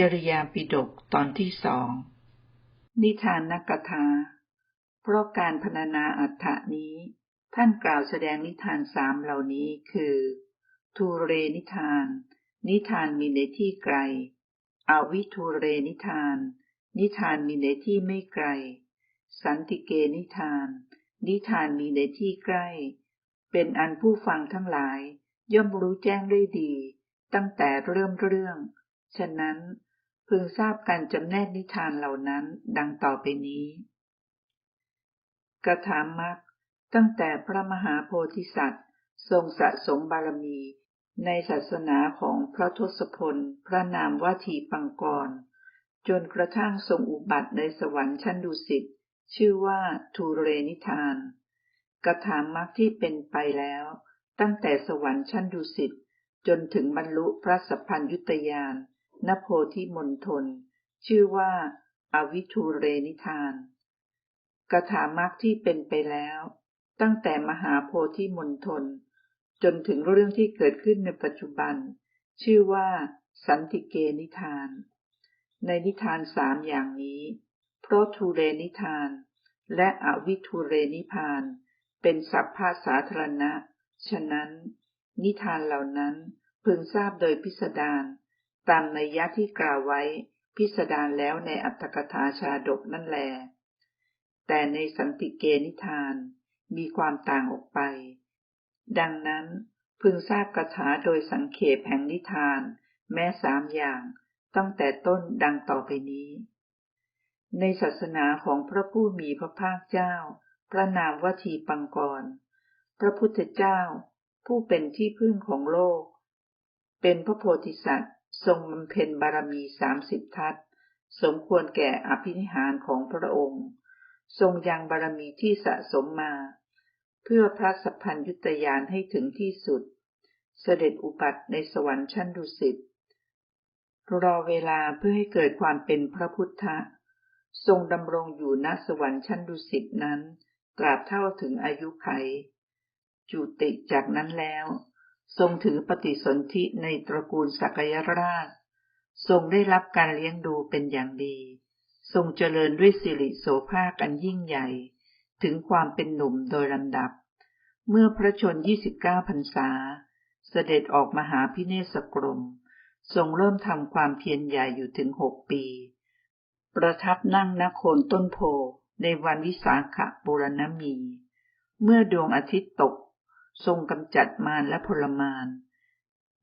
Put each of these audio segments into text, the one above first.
จริยาปิฎกตอนที่สอง นิทานนักถา เพราะการพรรณนาอัฏฐานี้ ท่านกล่าวแสดงนิทานสามเหล่านี้คือ ทูเรนิทาน นิทานมีในที่ไกล อวิทูเรนิทาน นิทานมีในที่ไม่ไกล สันติเกนิทาน นิทานมีในที่ใกล้ เป็นอันผู้ฟังทั้งหลาย ย่อมรู้แจ้งได้ดี ตั้งแต่เริ่มเรื่อง ฉะนั้น พึงทราบการจำแนกนิทานเหล่านั้นดังต่อไปนี้ กระถามมักตั้งแต่พระมหาโพธิสัตว์ ทรงสะสมบารมี ในศาสนาของพระทศพล พระนามว่าทีปังกร จนกระทั่งทรงอุบัติในสวรรค์ชั้นดุสิตชื่อว่าทูเรนิทาน กระถามมักที่เป็นไปแล้ว ตั้งแต่สวรรค์ชั้นดุสิตจนถึงบรรลุพระสัพพัญยุตยาน นโพธิมณฑลชื่อว่าอาวิทูเรนิทานกถามรรคที่เป็นไปแล้ว ตั้งแต่มหาโพธิมณฑลจนถึงเรื่องที่เกิดขึ้นในปัจจุบัน ชื่อว่าสันติเกนิทาน ในนิทานสามอย่างนี้ เพราะทูเรนิทาน และอวิทูเรนิพาน เป็นสัพพาสาธารณะ ฉะนั้น นิทานเหล่านั้นพึงทราบโดยพิสดาร ตามในยะที่กล่าวไว้พิสดารแล้วในอัตถกถาชาดกนั่นแล แต่ในสันติเกนิทานมีความต่างออกไป ดังนั้นพึงทราบกถาโดยสังเขปแห่งนิทาน แม้สามอย่างตั้งแต่ต้นดังต่อไปนี้ ในศาสนาของพระผู้มีพระภาคเจ้า พระนามวทีปังกร พระพุทธเจ้า ผู้เป็นที่พึ่งของโลก เป็นพระโพธิสัตว์ ทรงบำเพ็ญบารมีสามสิบทัศสมควรแก่อภินิหารของพระองค์ ทรงยังบารมีที่สะสมมา เพื่อพระสัพพัญยุตยานให้ถึงที่สุด เสด็จอุบัติในสวรรค์ชั้นดุสิตรอเวลาเพื่อให้เกิดความเป็นพระพุทธะ ทรงดำรงอยู่ณสวรรค์ชั้นดุสิตนั้นตราบเท่าถึงอายุไข จุติจากนั้นแล้ว ทรงถือปฏิสนธิในตระกูลสักยราช ทรงได้รับการเลี้ยงดูเป็นอย่างดี ทรงเจริญด้วยสิริโสภากันยิ่งใหญ่ ถึงความเป็นหนุ่มโดยลำดับ เมื่อพระชน29พรรษา เสด็จออกมาหาพิเนศกรม ทรงเริ่มทำความเพียรใหญ่อยู่ถึงหกปี ประทับนั่งนโคนต้นโพในวันวิสาขบุรณมี เมื่อดวงอาทิตย์ตก ทรงกำจัดมารและพลมาร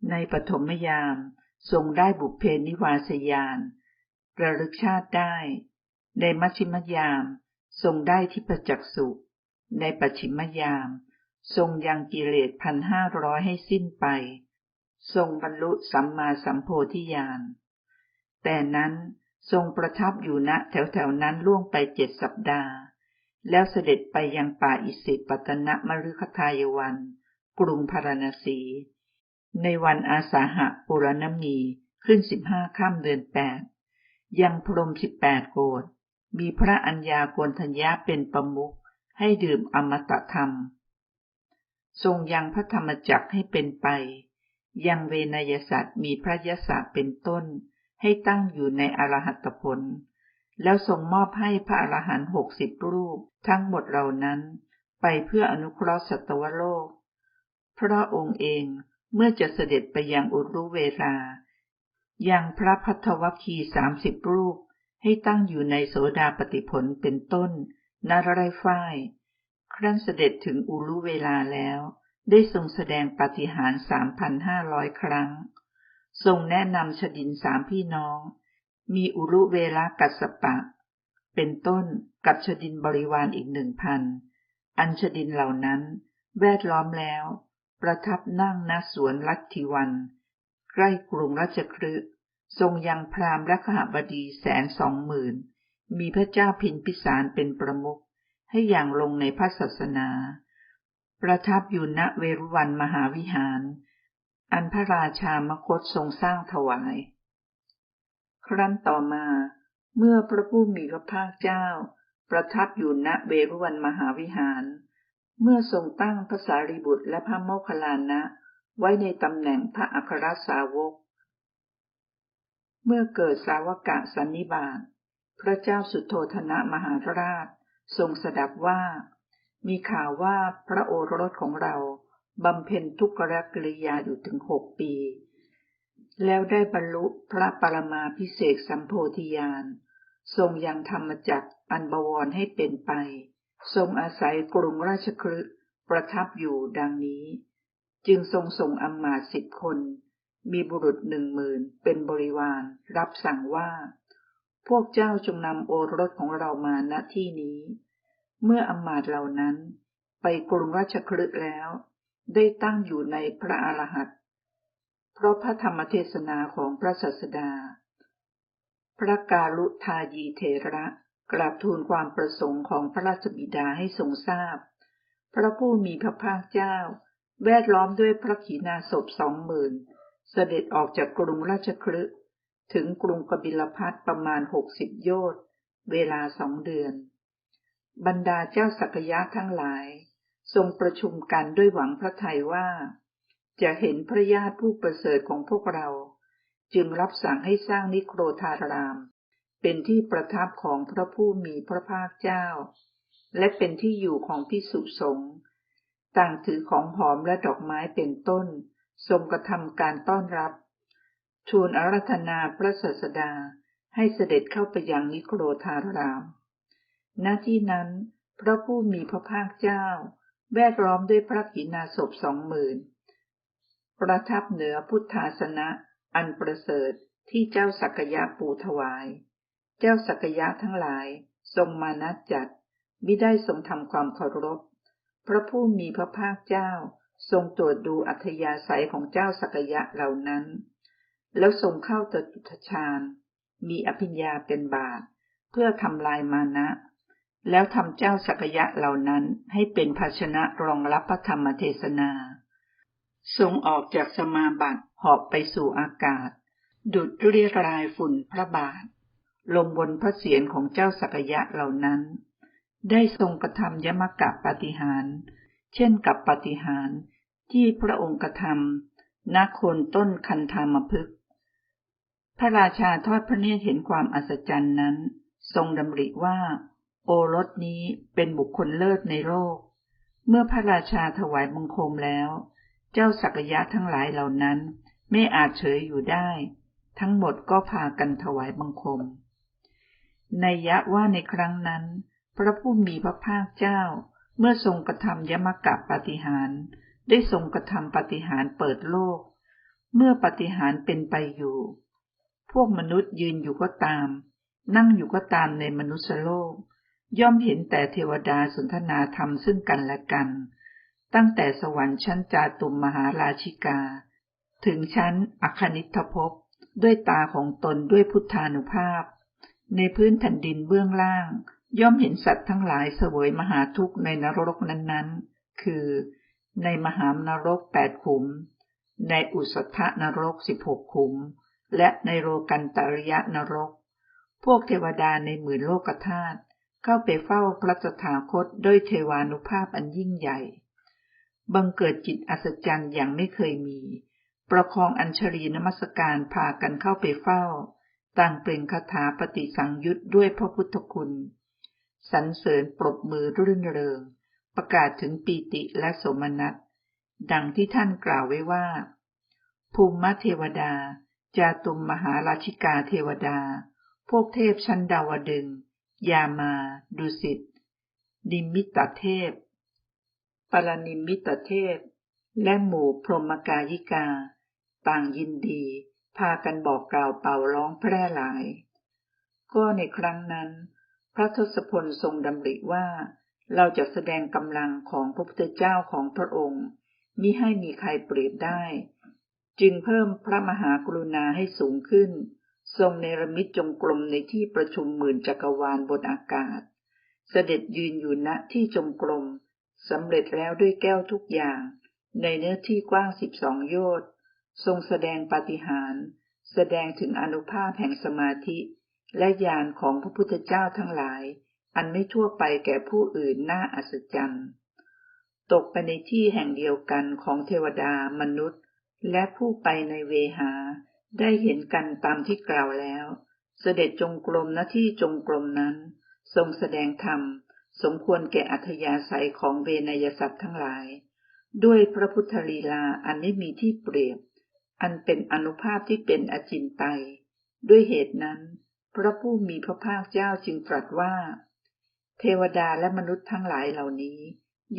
ในปฐมยาม ทรงได้บุพเพนิวาสยาน ระลึกชาติได้ ในมัชิมยาม ทรงได้ทิพจักสุในปัจฉิมยาม ทรงยังกิเลสพันห้าร้อยให้สิ้นไป ทรงบรรลุสัมมาสัมโพธิญาณ แต่นั้นทรงประทับอยู่ณแถวๆนั้นล่วงไปเจ็ดสัปดาห์ แล้วเสด็จไปยังป่าอิสิปตนะมฤคทายวัน กรุงพาราณสี ในวันอาสาหะปุรณมีขึ้นสิบห้าค่ำเดือนแปด ยังพรมสิบแปดโกดมีพระอัญญาโกนทัญญาเป็นประมุขให้ดื่มอมตะธรรม ทรงยังพระธรรมจักให้เป็นไป ยังเวนยสัตว์มีพระยศเป็นต้นให้ตั้งอยู่ในอรหัตผล แล้วทรงมอบให้พระอรหันต์หกสิบรูป ทั้งหมดเหล่านั้น ไปเพื่ออนุเคราะห์สัตวโลก พระองค์เองเมื่อจะเสด็จไปยังอุรุเวลายังพระพัทวคีสามสิบรูป ให้ตั้งอยู่ในโสดาปฏิผลเป็นต้นนารไรฝ้ายครั้นเสด็จถึงอุรุเวลาแล้ว ได้ทรงแสดงปฏิหารสามพันห้าร้อยครั้ง ทรงแนะนำชดินสามพี่น้อง มีอุรุเวลากัสปะ เป็นต้นกับชดินบริวารอีกหนึ่งพัน อัญชดินเหล่านั้น แวดล้อมแล้ว ประทับนั่งณสวนลัทธิวัน ใกล้กรุงราชคฤห์ทรงยังพรามและขหบดีแสนสองหมื่น มีพระเจ้าพินพิสารเป็นประมุขให้อย่างลงในพระศาสนา ประทับอยู่ณเวรุวันมหาวิหาร อันพระราชามคตทรงสร้างถวาย ครั้นต่อมา เมื่อพระผู้มีพระภาคเจ้า ประทับอยู่ณเบรุวันมหาวิหาร เมื่อทรงตั้งพระสารีบุตรและพระโมคคัลลานะ ไว้ในตำแหน่งพระอัครสาวก เมื่อเกิดสาวกะสันนิบาตพระเจ้าสุโธธนะมหาราช ทรงสดับว่า มีข่าวว่าพระโอรสของเราบำเพ็ญทุกขกริยาอยู่ถึงหกปี แล้วได้บรรลุพระปรมาพิเศษสัมโพธิญาณ ทรงยังธรรมจักอันบวรให้เป็นไป ทรงอาศัยกรุงราชคฤห์ประทับอยู่ดังนี้ จึงทรงส่งอำมาตสิบคน มีบุรุษหนึ่งหมื่นเป็นบริวาร รับสั่งว่า พวกเจ้าจงนำโอรสของเรามาณที่นี้ เมื่ออำมาตเหล่านั้น ไปกรุงราชคฤห์แล้ว ได้ตั้งอยู่ในพระอรหัต เพราะพระธรรมเทศนาของพระศาสดา พระกาลุทายีเถระกราบทูลความประสงค์ของพระราชบิดาให้ทรงทราบพระผู้มีพระภาคเจ้า แวดล้อมด้วยพระขีณาสพสองหมื่นเสด็จออกจากกรุงราชคลึถึงกรุงกบิลพัทประมาณหกสิบโยชน์เวลาสองเดือน บรรดาเจ้าสักยะทั้งหลาย ทรงประชุมกันด้วยหวังพระทัยว่า จะเห็นพระญาติผู้ประเสริฐของพวกเรา จึงรับสั่งให้สร้างนิโครธาราม เป็นที่ประทับของพระผู้มีพระภาคเจ้า และเป็นที่อยู่ของพิสุสงฆ์ต่างถือของหอมและดอกไม้เป็นต้น ทรงกระทำการต้อนรับทูลอารัธนาพระศาสดาให้เสด็จเข้าไปยังนิโครธาราม ณ ที่นั้น พระผู้มีพระภาคเจ้า แวดล้อมด้วยพระกินาศพสองหมื่น ประทับเหนือพุทธาสนะอันประเสริฐที่เจ้าสักยะปูถวาย เจ้าสักยะทั้งหลายทรงมานัดจัดมิได้ทรงทำความเคารพ พระผู้มีพระภาคเจ้าทรงตรวจดูอัธยาศัยของเจ้าสักยะเหล่านั้น แล้วทรงเข้าตตุทชาญมีอภิญญาเป็นบาท เพื่อทำลายมานะ แล้วทำเจ้าสักยะเหล่านั้นให้เป็นภาชนะรองรับพระธรรมเทศนา ทรงออกจากสมาบัติหอบไปสู่อากาศ ดุดเรียรายฝุ่นพระบาทลงบนพระเศียรของเจ้าสักยะเหล่านั้น ได้ทรงกระทำยมกะปฏิหารเช่นกับปฏิหารที่พระองค์กระทำนาโคนต้นคันธามพึก พระราชาทอดพระเนตรเห็นความอัศจรรย์นั้น ทรงดำริว่า โอรสนี้เป็นบุคคลเลิศในโลก เมื่อพระราชาถวายบังคมแล้ว เจ้าสักยะทั้งหลายเหล่านั้น ไม่อาจเฉยอยู่ได้ ทั้งหมดก็พากันถวายบังคมในยะว่าในครั้งนั้น พระผู้มีพระภาคเจ้า เมื่อทรงกระทำยมกะปฏิหาร ได้ทรงกระทำปฏิหารเปิดโลก เมื่อปฏิหารเป็นไปอยู่ พวกมนุษย์ยืนอยู่ก็ตาม นั่งอยู่ก็ตามในมนุษยโลก ย่อมเห็นแต่เทวดาสนทนาธรรมซึ่งกันและกัน ตั้งแต่สวรรค์ชั้นจาตุมมหาราชิกา ถึงชั้นอคนิทภพด้วยตาของตนด้วยพุทธานุภาพ ในพื้นแผ่นดินเบื้องล่าง ย่อมเห็นสัตว์ทั้งหลายเสวยมหาทุกข์ในนรกนั้นๆ คือ ในมหานรกแปดขุม ในอุสธนรกสิบหกขุม และในโรกันตริยนรก พวกเทวดาในหมื่นโลกธาตุเข้าไปเฝ้าพระสถาคตด้วยเทวานุภาพอันยิ่งใหญ่ บังเกิดจิตอัศจรรย์อย่างไม่เคยมี ประคองอัญชลีนมัสการพากันเข้าไปเฝ้า ต่างเปล่งคาถาปฏิสังยุตด้วยพระพุทธคุณ สรรเสริญปรบมือรื่นเริง ประกาศถึงปีติและสมนัตดังที่ท่านกล่าวไว้ว่า ภูมิเทวดา จาตุมมหาราชิกาเทวดา พวกเทพชั้นดาวดึง ยามา ดุสิตนิมิตเทพ ปรนิมิตเทพและหมู่พรหมกายิกา ต่างยินดี พากันบอกกล่าวเป่าร้องแพร่หลาย ก็ในครั้งนั้น พระทศพลทรงดำริว่าเราจะแสดงกำลังของพระพุทธเจ้าของพระองค์มิให้มีใครเปรียบได้ จึงเพิ่มพระมหากรุณาให้สูงขึ้น ทรงเนรมิตจงกรมในที่ประชุมหมื่นจักรวาลบนอากาศ เสด็จยืนอยู่ณที่จงกรม สำเร็จแล้วด้วยแก้วทุกอย่าง ในเนื้อที่กว้างสิบสองโยชน์ทรงแสดงปาฏิหาริย์แสดงถึงอนุภาพแห่งสมาธิ และญาณของพระพุทธเจ้าทั้งหลาย อันไม่ทั่วไปแก่ผู้อื่นน่าอัศจรรย์ ตกไปในที่แห่งเดียวกันของเทวดามนุษย์ และผู้ไปในเวหา ได้เห็นกันตามที่กล่าวแล้ว เสด็จจงกรมหน้าที่จงกรมนั้น ทรงแสดงธรรม สมควรแก่อัธยาศัยของเวนยสัตว์ทั้งหลาย ด้วยพระพุทธลีลาอันไม่มีที่เปรียบ อันเป็นอนุภาพที่เป็นอจินไตยด้วยเหตุนั้น พระผู้มีพระภาคเจ้าจึงตรัสว่า เทวดาและมนุษย์ทั้งหลายเหล่านี้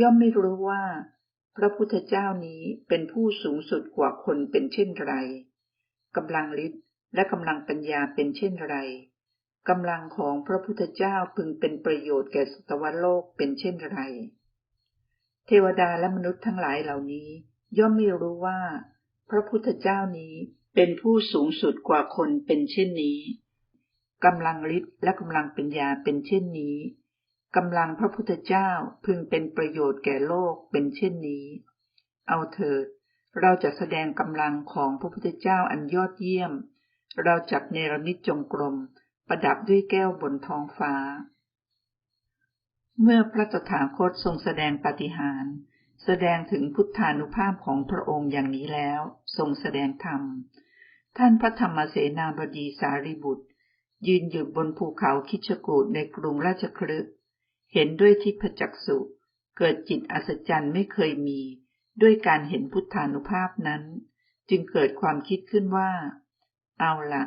ย่อมไม่รู้ว่า พระพุทธเจ้านี้เป็นผู้สูงสุดกว่าคนเป็นเช่นไรกำลังฤทธิ์และกำลังปัญญาเป็นเช่นไร กำลังของพระพุทธเจ้าพึงเป็นประโยชน์แก่สตวโลกเป็นเช่นไร เทวดาและมนุษย์ทั้งหลายเหล่านี้ ย่อมไม่รู้ว่า พระพุทธเจ้านี้เป็นผู้สูงสุดกว่าคนเป็นเช่นนี้กำลังฤทธิ์และกำลังปัญญาเป็นเช่นนี้กำลังพระพุทธเจ้าพึงเป็นประโยชน์แก่โลกเป็นเช่นนี้ เอาเถิด เราจะแสดงกำลังของพระพุทธเจ้าอันยอดเยี่ยม เราจักเนรมิตจงกรม ประดับด้วยแก้วบนท้องฟ้า เมื่อพระตถาคตทรงแสดงปฏิหารแสดงถึงพุทธานุภาพของพระองค์อย่างนี้แล้ว ทรงแสดงธรรม ท่านพระธรรมเสนาบดีสารีบุตร ยืนอยู่บนภูเขาคิชกูดในกรุงราชคลึกเห็นด้วยทิพจักสุเกิดจิตอัศจรรย์ไม่เคยมี ด้วยการเห็นพุทธานุภาพนั้น จึงเกิดความคิดขึ้นว่า เอาละ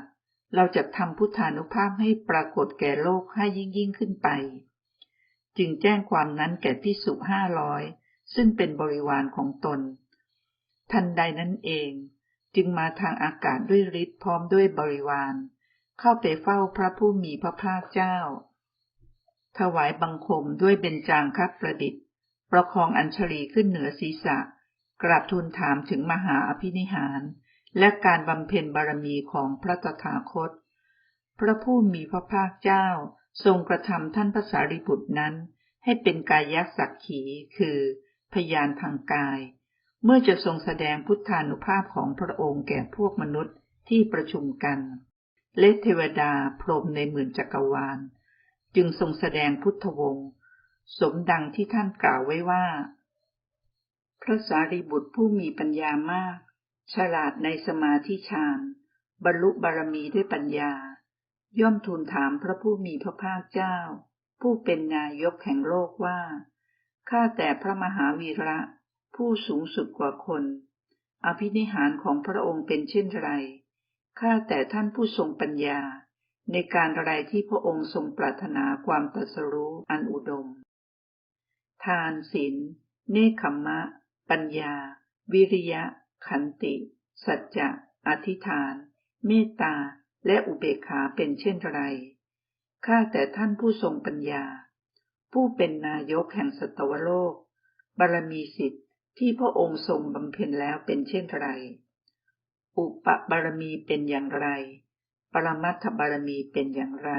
เราจะทำพุทธานุภาพให้ปรากฏแก่โลกให้ยิ่งยิ่งขึ้นไป จึงแจ้งความนั้นแก่พิสุห้าร้อยซึ่งเป็นบริวารของตน ทันใดนั้นเอง จึงมาทางอากาศด้วยฤทธิ์พร้อมด้วยบริวาร เข้าไปเฝ้าพระผู้มีพระภาคเจ้า ถวายบังคมด้วยเบญจางคับประดิษฐ์ ประคองอัญชลีขึ้นเหนือศีรษะ กราบทูลถามถึงมหาอภินิหาร และการบำเพ็ญบารมีของพระตถาคต พระผู้มีพระภาคเจ้าทรงกระทำท่านพระสารีบุตรนั้น ให้เป็นกายสักขี คือ พยานทางกาย เมื่อจะทรงแสดงพุทธานุภาพของพระองค์แก่พวกมนุษย์ที่ประชุมกันเลเทวดาพรหมในหมื่นจักรวาล จึงทรงแสดงพุทธวงศ์สมดังที่ท่านกล่าวไว้ว่า พระสารีบุตรผู้มีปัญญามาก ฉลาดในสมาธิฌานบรรลุบารมีด้วยปัญญา ย่อมทูลถามพระผู้มีพระภาคเจ้า ผู้เป็นนายกแห่งโลกว่า ข้าแต่พระมหาวีระ ผู้สูงสุดกว่าคน อภินิหารของพระองค์เป็นเช่นไร ข้าแต่ท่านผู้ทรงปัญญา ในการอะไรที่พระองค์ทรงปรารถนาความตรัสรู้อันอุดม ทานศีล เนคขมะปัญญา วิริยะ ขันติ สัจจะ อธิษฐาน เมตตา และอุเบกขาเป็นเช่นไร ข้าแต่ท่านผู้ทรงปัญญา ผู้เป็นนายกแห่งสตวโลก บารมีสิทธิ์ที่พระองค์ทรงบำเพ็ญแล้วเป็นเช่นไร อุปบารมีเป็นอย่างไร ปรมัตถบารมีเป็นอย่างไร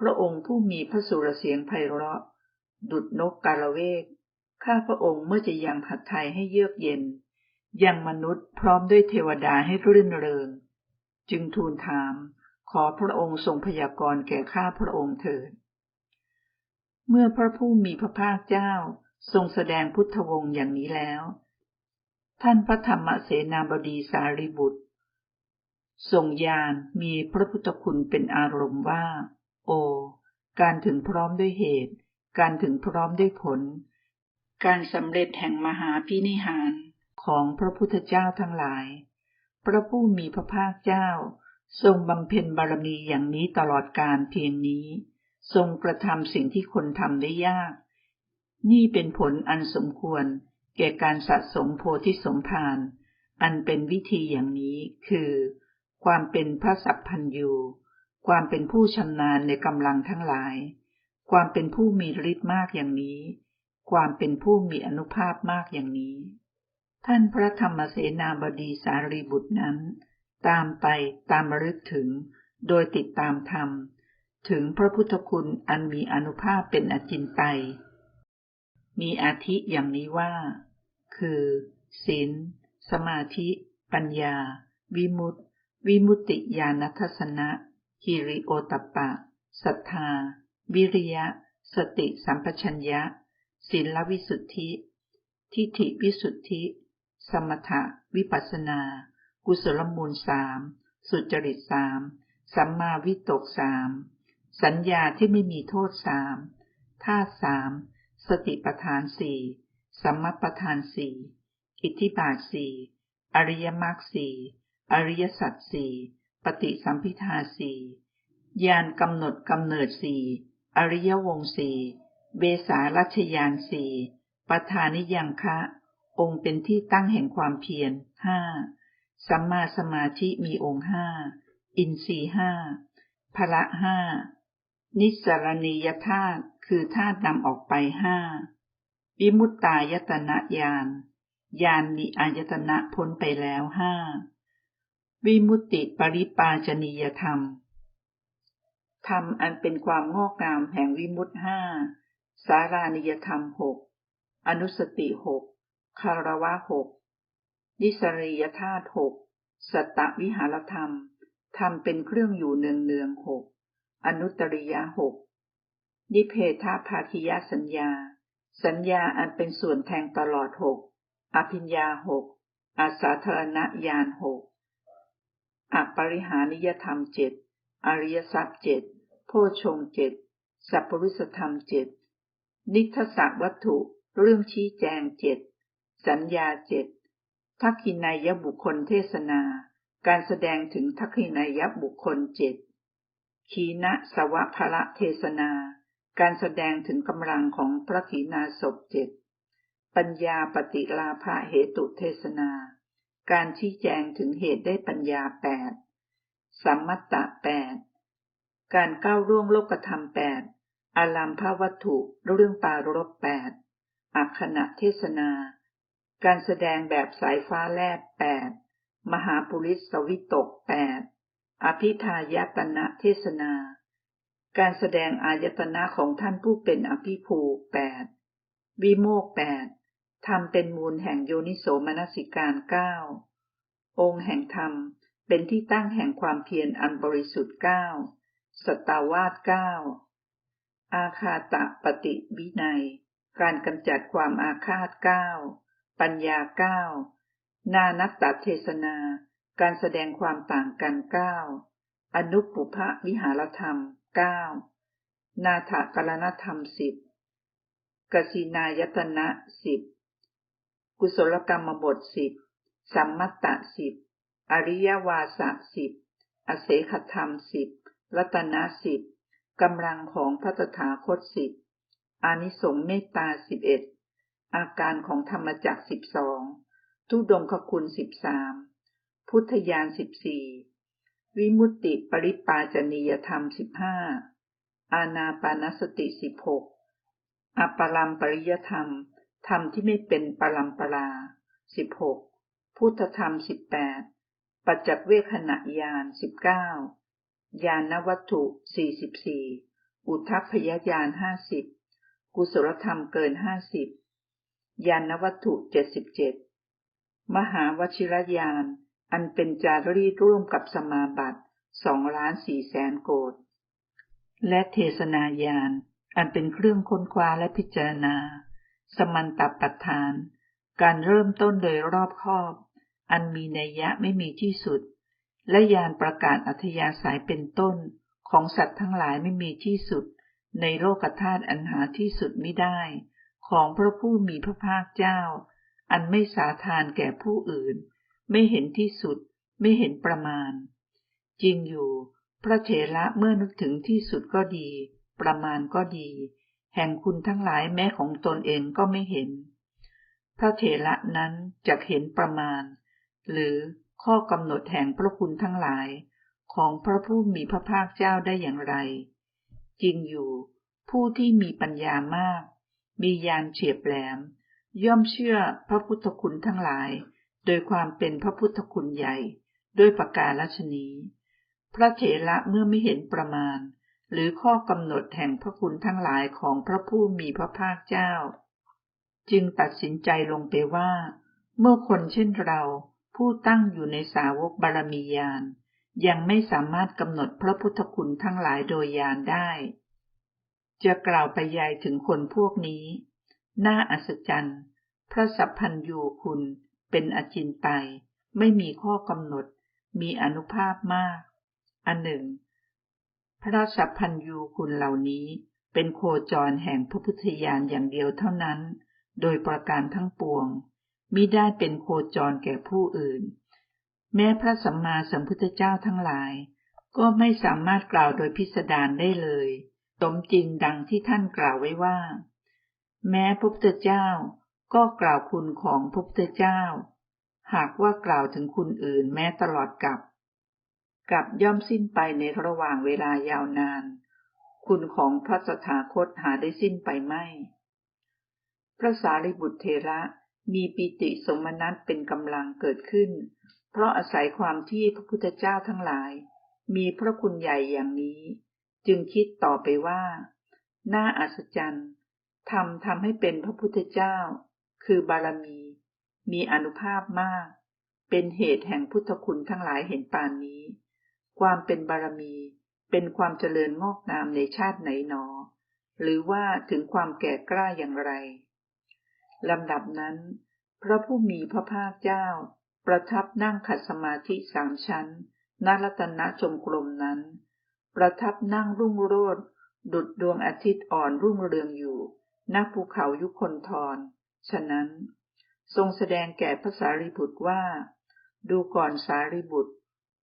พระองค์ผู้มีพระสุรเสียงไพเราะ ดุดนกกาลเวกข้าพระองค์เมื่อจะยังผัดไทยให้เยือกเย็น ยังมนุษย์พร้อมด้วยเทวดาให้รื่นเริง จึงทูลถาม ขอพระองค์ทรงพยากรณ์แก่ข้าพระองค์เถิด เมื่อพระผู้มีพระภาคเจ้าทรงแสดงพุทธวงศ์อย่างนี้แล้ว ท่านพระธรรมเสนาบดีสารีบุตรทรงญาณมีพระพุทธคุณเป็นอารมณ์ว่า โอ การถึงพร้อมด้วยเหตุ การถึงพร้อมด้วยผล การสำเร็จแห่งมหาพินิหาร ของพระพุทธเจ้าทั้งหลาย พระผู้มีพระภาคเจ้า ทรงบำเพ็ญบารมีอย่างนี้ตลอดการเพียงนี้ ทรงกระทำสิ่งที่คนทำได้ยาก นี่เป็นผลอันสมควร แก่การสะสมโพธิสมภารอันเป็นวิธีอย่างนี้คือ ความเป็นพระสัพพัญยูความเป็นผู้ชำนาญในกำลังทั้งหลาย ความเป็นผู้มีฤทธิ์มากอย่างนี้ ความเป็นผู้มีอนุภาพมากอย่างนี้ ท่านพระธรรมเสนาบดีสารีบุตรนั้น ตามไปตามรึกถึง โดยติดตามธรรม ถึงพระพุทธคุณอันมีอนุภาพเป็นอจินไตยมีอาทิอย่างนี้ว่า คือศีลสมาธิ ปัญญา วิมุตติ วิมุตติญาณทัศนะฮิริโอตปะศรัทธา วิริยะ สติสัมปชัญญะศีลวิสุทธิ ทิฏฐิวิสุทธิ สมถะ วิปัสนา กุศลมูลสามสุจริตสามสัมมาวิตกสามสัญญาที่ไม่มีโทษสามธาตุสามสติปทานสี่สัมมปทานสี่อิทธิบาทสี่อริยมรรคสี่อริยสัจสี่ปฏิสัมพิทาสี่ญาณกำหนดกำเนิดสี่อริยวงสี่เบสารัชยานสี่ปทานิยังคะ องค์เป็นที่ตั้งแห่งความเพียรห้าสัมมาสมาธิมีองค์ห้า อินทรีห้าพละห้า นิสรณียธาตุคือธาตุนำออกไปห้า วิมุตตายตนะญาณญาณมีอายตนะพ้นไปแล้วห้า วิมุตติปริปาจนียธรรม ธรรมอันเป็นความงอกงามแห่งวิมุตห้า สารานิยธรรมหก อนุสติหก คารวะหกนิสรียธาตุหกสัตตวิหารธรรม ธรรมเป็นเครื่องอยู่เนืองเนืองหกอนุตริยะหกนิเพทาภาคิยสัญญา สัญญาอันเป็นส่วนแทงตลอดหกอภิญญาหกอาสาธารณญาณหกอปริหานิยธรรมเจ็ดอริยทรัพย์เจ็ดโพชงเจ็ดสัพปริสธรรมเจ็ดนิทศวัตถุ เรื่องชี้แจงเจ็ด สัญญาเจ็ดทักขินายบุคคลเทศนา การแสดงถึงทักขินายบุคคลเจ็ดขีณสวะภละเทศนา การแสดงถึงกำลังของพระขีณาศพเจ็ดปัญญาปฏิลาภะเหตุเทศนา การชี้แจงถึงเหตุได้ปัญญาแปดสัมมัตตะแปดการก้าวร่วงโลกธรรมแปดอารัมภาวัตถุเรื่องปารบแปดอักขณะเทศนา การแสดงแบบสายฟ้าแลบแปดมหาปุริสวิตกแปดอภิทายตนะเทศนา การแสดงอายตนะของท่านผู้เป็นอภิภูแปดวิโมกแปดธรรมเป็นมูลแห่งโยนิโสมนสิการเก้าองค์แห่งธรรมเป็นที่ตั้งแห่งความเพียรอันบริสุทธิ์เก้าสตาวาสเก้าอาคาตะปฏิวินัย การกำจัดความอาฆาตเก้า ปัญญาเก้านานัตตเทศนา การแสดงความต่างกันเก้าอนุปุพะวิหารธรรมเก้านาถกรณธรรมสิบกสินายตนะสิบกุศลกรรมบทสิบสัมมัตตสิบอริยวาสสิบอเสขธรรมสิบรัตนะสิบกำลังของพระตถาคตสิบอานิสงส์เมตตาสิบเอ็ด อาการของธรรมจักสิบสองทุดงคคุณสิบสามพุทธญาณสิบสี่วิมุตติปริปาจนียธรรมสิบห้าอาณาปานสติสิบหกอัปรัมปริยธรรม ธรรมที่ไม่เป็นปรัมปราสิบหกพุทธธรรมสิบแปดปัจจเวขณะญาณสิบเก้ายานวัตถุสี่สิบสี่อุทัพพยญาณห้าสิบกุศลธรรมเกินห้าสิบ ยานวัตถุเจ็ดสิบเจ็ดมหาวชิรยาน อันเป็นจารีตร่วมกับสมาบัติสองล้านสี่แสนโกดและเทศนายาน อันเป็นเครื่องค้นคว้าและพิจารณา สมันตปัฏฐาน การเริ่มต้นโดยรอบคอบ อันมีนัยยะไม่มีที่สุด และยานประกาศอัธยาศัยเป็นต้นของสัตว์ทั้งหลายไม่มีที่สุด ในโลกธาตุอันหาที่สุดไม่ได้ ของพระผู้มีพระภาคเจ้า อันไม่สาทานแก่ผู้อื่น ไม่เห็นที่สุด ไม่เห็นประมาณ จริงอยู่ พระเถระเมื่อนึกถึงที่สุดก็ดี ประมาณก็ดี แห่งคุณทั้งหลายแม้ของตนเองก็ไม่เห็น พระเถระนั้นจะเห็นประมาณ หรือข้อกำหนดแห่งพระคุณทั้งหลายของพระผู้มีพระภาคเจ้าได้อย่างไร จริงอยู่ ผู้ที่มีปัญญามาก มียานเฉียบแหลม ย่อมเชื่อพระพุทธคุณทั้งหลาย โดยความเป็นพระพุทธคุณใหญ่ ด้วยประการชนี พระเถระเมื่อไม่เห็นประมาณ หรือข้อกำหนดแห่งพระคุณทั้งหลายของพระผู้มีพระภาคเจ้า จึงตัดสินใจลงไปว่า เมื่อคนเช่นเราผู้ตั้งอยู่ในสาวกบารมียานยังไม่สามารถกำหนดพระพุทธคุณทั้งหลายโดยยานได้ จะกล่าวไปยายถึงคนพวกนี้ น่าอัศจรรย์ พระสัพพัญญูคุณเป็นอจินไตยไม่มีข้อกำหนด มีอนุภาพมาก อันหนึ่ง พระราชพันยูคุณเหล่านี้เป็นโคจรแห่งพระพุทธญาณอย่างเดียวเท่านั้น โดยประการทั้งปวง มิได้เป็นโคจรแก่ผู้อื่น แม้พระสัมมาสัมพุทธเจ้าทั้งหลาย ก็ไม่สามารถกล่าวโดยพิสดารได้เลย สมจริงดังที่ท่านกล่าวไว้ว่า แม้พระพุทธเจ้าก็กล่าวคุณของพระพุทธเจ้า หากว่ากล่าวถึงคุณอื่นแม้ตลอดกับกับย่อมสิ้นไปในระหว่างเวลายาวนาน คุณของพระสถาคตหาได้สิ้นไปไม่ พระสารีบุตรเทระมีปิติสมนัตเป็นกำลังเกิดขึ้น เพราะอาศัยความที่พระพุทธเจ้าทั้งหลาย มีพระคุณใหญ่อย่างนี้ จึงคิดต่อไปว่า น่าอัศจรรย์ทำทำให้เป็นพระพุทธเจ้า คือบารมี มีอนุภาพมาก เป็นเหตุแห่งพุทธคุณทั้งหลายเห็นปานนี้ ความเป็นบารมี เป็นความเจริญงอกงามในชาติไหนหนอ หรือว่าถึงความแก่กล้าอย่างไรลำดับนั้น พระผู้มีพระภาคเจ้า ประทับนั่งขัดสมาธิสามชั้นนรัตนจมกลมนั้น ประทับนั่งรุ่งโรจน์ดุดดวงอาทิตย์อ่อนรุ่งเรืองอยู่ณภูเขายุคนทร ฉะนั้น ทรงแสดงแก่พระสารีบุตรว่า ดูก่อนสารีบุตร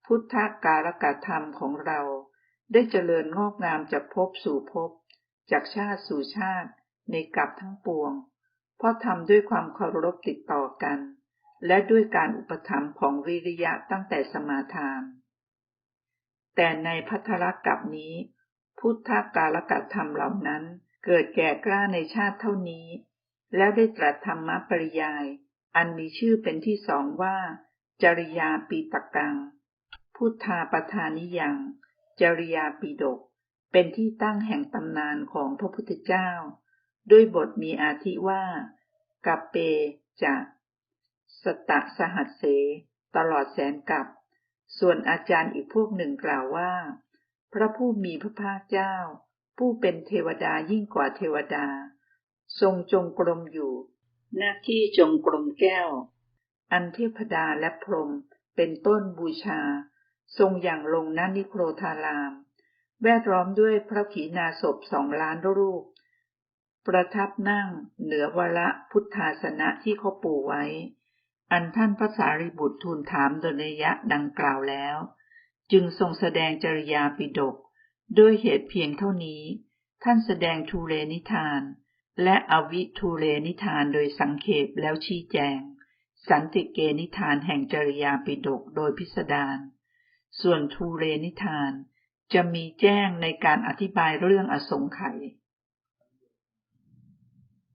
พุทธการกธรรมของเรา ได้เจริญงอกงามจากภพสู่ภพจากชาติสู่ชาติในกลับทั้งปวง เพราะทำด้วยความเคารพติดต่อกัน และด้วยการอุปถัมภ์ของวิริยะตั้งแต่สมาทาน แต่ในพัทธรกับนี้ พุทธการกธรรมเหล่านั้น เกิดแก่กล้าในชาติเท่านี้ แล้วได้ตรัสธรรมปริยาย อันมีชื่อเป็นที่สองว่า จริยาปีตกัง พุทธาปทานิยัง จริยาปีดก เป็นที่ตั้งแห่งตำนานของพระพุทธเจ้า ด้วยบทมีอาทิว่ากัปเปจะสตะสหัสเส ตลอดแสนกับ ส่วนอาจารย์อีกพวกหนึ่งกล่าวว่า พระผู้มีพระภาคเจ้า ผู้เป็นเทวดายิ่งกว่าเทวดา ทรงจงกรมอยู่ หน้าที่จงกรมแก้ว อันเทพดาและพรหมเป็นต้นบูชา ทรงอย่างลงนันิโครธาราม แวดล้อมด้วยพระขีณาสพสองล้านรูป ประทับนั่งเหนือวระพุทธาสนะที่เขาปูไว้ อันท่านพระสารีบุตรทูลถามโดยนัยะดังกล่าวแล้ว จึงทรงแสดงจริยาปิดกด้วยเหตุเพียงเท่านี้ ท่านแสดงทูเรนิทาน และอวิทูเรนิทานโดยสังเขปแล้วชี้แจง สันติเกนิทานแห่งจริยาปิฎกโดยพิสดารส่วนทูเรนิทานจะมีแจ้งในการอธิบายเรื่องอสงไขย